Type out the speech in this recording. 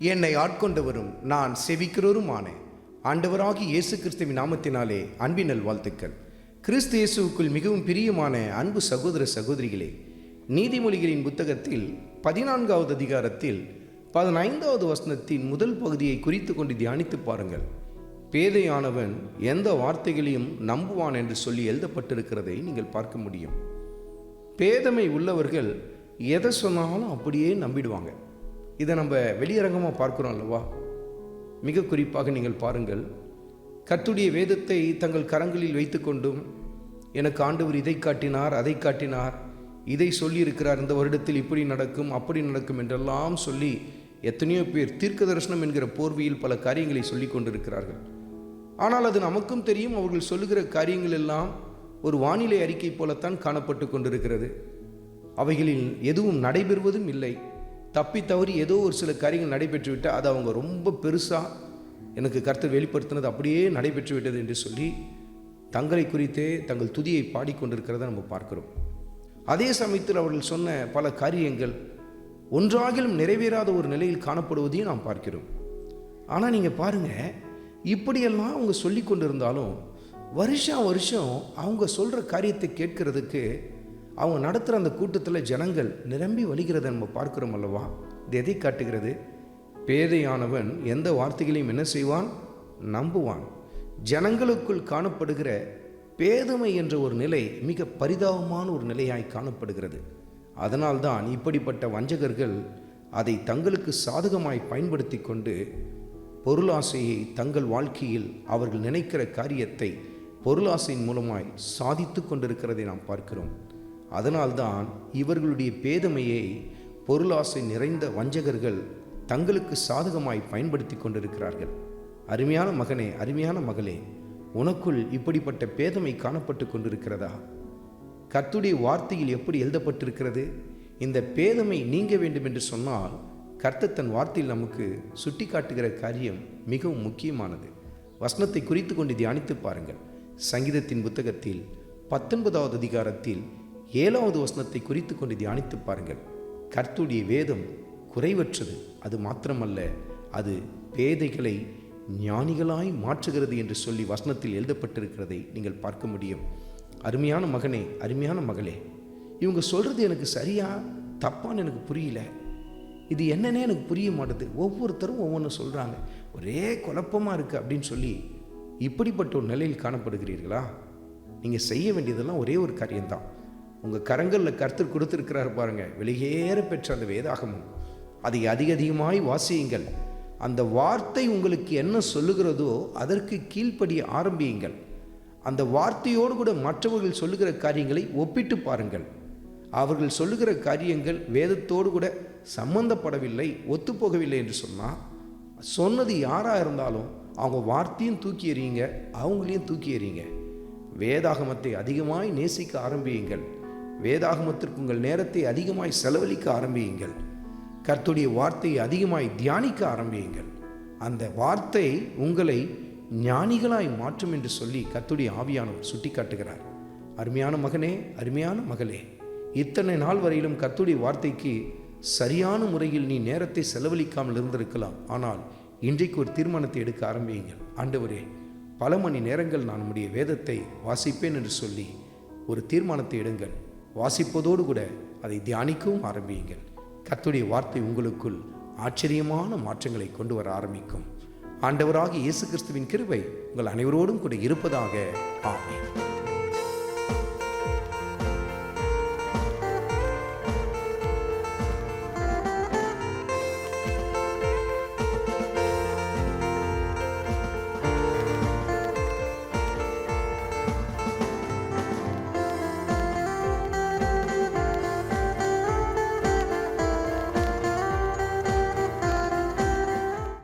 என்னை ஆட்கொண்டவரும் நான் செவிக்கிறவருமான ஆண்டவராகி இயேசு கிறிஸ்துவின் நாமத்தினாலே அன்பினல் வாழ்த்துக்கள் கிறிஸ்து இயேசுவுக்குள் மிகவும் பிரியமான அன்பு சகோதர சகோதரிகளே நீதிமொழிகளின் புத்தகத்தில் பதினான்காவது அதிகாரத்தில் பதினைந்தாவது வசனத்தின் முதல் பகுதியை குறித்து கொண்டு தியானித்து பாருங்கள். பேதையானவன் எந்த வார்த்தைகளையும் நம்புவான் என்று சொல்லி எழுதப்பட்டிருக்கிறதை நீங்கள் பார்க்க முடியும். பேதமை உள்ளவர்கள் எதை சொன்னாலும் அப்படியே நம்பிடுவாங்க. இதை நம்ம வெளியரங்கமாக பார்க்குறோம் அல்லவா? மிக குறிப்பாக நீங்கள் பாருங்கள். கத்துடைய வேதத்தை தங்கள் கரங்களில் வைத்துக்கொண்டும் எனக்கு ஆண்டவர் இதை காட்டினார் அதை காட்டினார் இதை சொல்லியிருக்கிறார் இந்த வருடத்தில் இப்படி நடக்கும் அப்படி நடக்கும் என்றெல்லாம் சொல்லி எத்தனையோ பேர் தீர்க்க தரிசனம் என்கிற போர்வையில் பல காரியங்களை சொல்லி கொண்டிருக்கிறார்கள். ஆனால் அது நமக்கும் தெரியும் அவர்கள் சொல்லுகிற காரியங்கள் எல்லாம் ஒரு வானிலை அறிக்கை போலத்தான் காணப்பட்டு கொண்டிருக்கிறது. அவைகளில் எதுவும் நடைபெறுவதும் இல்லை. தப்பி தவறி ஏதோ ஒரு சில காரியங்கள் நடைபெற்று விட்டால் அது அவங்க ரொம்ப பெருசாக எனக்கு கருத்து வெளிப்படுத்தினது அப்படியே நடைபெற்று விட்டது என்று சொல்லி தங்களை குறித்தே தங்கள் துதியை பாடிக்கொண்டிருக்கிறத நம்ம பார்க்கிறோம். அதே சமயத்தில் அவர்கள் சொன்ன பல காரியங்கள் ஒன்றாகிலும் நிறைவேறாத ஒரு நிலையில் காணப்படுவதையும் நாம் பார்க்கிறோம். ஆனால் நீங்கள் பாருங்கள் இப்படியெல்லாம் அவங்க சொல்லி கொண்டிருந்தாலும் வருஷம் வருஷம் அவங்க சொல்கிற காரியத்தை கேட்கறதுக்கு அவங்க நடத்துகிற அந்த கூட்டத்தில் ஜனங்கள் நிரம்பி வழிகிறதை நம்ம பார்க்கிறோம் அல்லவா? இது எதை காட்டுகிறது? பேதையானவன் எந்த வார்த்தைகளையும் என்ன செய்வான்? நம்புவான். ஜனங்களுக்குள் காணப்படுகிற பேதமை என்ற ஒரு நிலை மிக பரிதாபமான ஒரு நிலையாய் காணப்படுகிறது. அதனால்தான் இப்படிப்பட்ட வஞ்சகர்கள் அதை தங்களுக்கு சாதகமாய் பயன்படுத்தி கொண்டு பொருளாசையை தங்கள் வாழ்க்கையில் அவர்கள் நினைக்கிற காரியத்தை பொருளாசையின் மூலமாய் சாதித்து கொண்டிருக்கிறதை நாம் பார்க்கிறோம். அதனால்தான் இவர்களுடைய பேதமையை பொருளாசை நிறைந்த வஞ்சகர்கள் தங்களுக்கு சாதகமாய் பயன்படுத்தி கொண்டிருக்கிறார்கள். அருமையான மகனே அருமையான மகளே உனக்குள் இப்படிப்பட்ட பேதமை காணப்பட்டு கொண்டிருக்கிறதா? கர்த்துடைய வார்த்தையில் எப்படி எழுதப்பட்டிருக்கிறது? இந்த பேதமை நீங்க வேண்டும் என்று சொன்னால் கர்த்த தன் வார்த்தையில் நமக்கு சுட்டி காட்டுகிற காரியம் மிகவும் முக்கியமானது. வசனத்தை குறித்து கொண்டு தியானித்து பாருங்கள். சங்கீதத்தின் புத்தகத்தில் பத்தொன்பதாவது அதிகாரத்தில் ஏழாவது வசனத்தை குறித்து கொண்டு தியானித்து பாருங்கள். கர்த்துடைய வேதம் குறைவற்றது. அது மாத்திரமல்ல அது பேதைகளை ஞானிகளாய் மாற்றுகிறது என்று சொல்லி வசனத்தில் எழுதப்பட்டிருக்கிறதை நீங்கள் பார்க்க முடியும். அருமையான மகனே அருமையான மகளே இவங்க சொல்கிறது எனக்கு சரியா தப்பான்னு எனக்கு புரியல. இது என்னன்னே எனக்கு புரிய மாட்டுது. ஒவ்வொருத்தரும் ஒவ்வொன்று சொல்கிறாங்க ஒரே குழப்பமாக இருக்குது அப்படின்னு சொல்லி இப்படிப்பட்ட ஒரு நிலையில் காணப்படுகிறீர்களா? நீங்கள் செய்ய வேண்டியதெல்லாம் ஒரே ஒரு காரியம்தான். உங்கள் கரங்களில் கருத்து கொடுத்துருக்கிறார் பாருங்கள் வெளியேற பெற்ற அந்த வேதாகமும். அதை அதிக அதிகமாய் வாசியுங்கள். அந்த வார்த்தை உங்களுக்கு என்ன சொல்லுகிறதோ அதற்கு கீழ்ப்படிய ஆரம்பியுங்கள். அந்த வார்த்தையோடு கூட மற்றவர்கள் சொல்லுகிற காரியங்களை ஒப்பிட்டு பாருங்கள். அவர்கள் சொல்லுகிற காரியங்கள் வேதத்தோடு கூட சம்பந்தப்படவில்லை ஒத்துப்போகவில்லை என்று சொன்னால் சொன்னது யாராக இருந்தாலும் அவங்க வார்த்தையும் தூக்கி எறியுங்க அவங்களையும் தூக்கி எறியுங்க. வேதாகமத்தை அதிகமாய் நேசிக்க ஆரம்பியுங்கள். வேதாகமத்திற்கு உங்கள் நேரத்தை அதிகமாய் செலவழிக்க ஆரம்பியுங்கள். கர்த்துடைய வார்த்தையை அதிகமாய் தியானிக்க ஆரம்பியுங்கள். அந்த வார்த்தை உங்களை ஞானிகளாய் மாற்றும் என்று சொல்லி கர்த்துடைய ஆவியானவர் சுட்டி காட்டுகிறார் அருமையான மகனே அருமையான மகளே இத்தனை நாள் வரையிலும் கர்த்துடைய வார்த்தைக்கு சரியான முறையில் நீ நேரத்தை செலவழிக்காமல் இருந்திருக்கலாம். ஆனால் இன்றைக்கு ஒரு தீர்மானத்தை எடுக்க ஆரம்பியுங்கள். ஆண்டவரே பல மணி நேரங்கள் நான் நம்முடைய வேதத்தை வாசிப்பேன் என்று சொல்லி ஒரு தீர்மானத்தை எடுங்கள். வாசிப்பதோடு கூட அதை தியானிக்கவும் ஆரம்பியுங்கள். கத்துடைய வார்த்தை உங்களுக்குள் ஆச்சரியமான மாற்றங்களை கொண்டு வர ஆரம்பிக்கும். ஆண்டவராக இயேசு கிறிஸ்துவின் கிருபை உங்கள் அனைவரோடும் கூட இருப்பதாக. ஆமே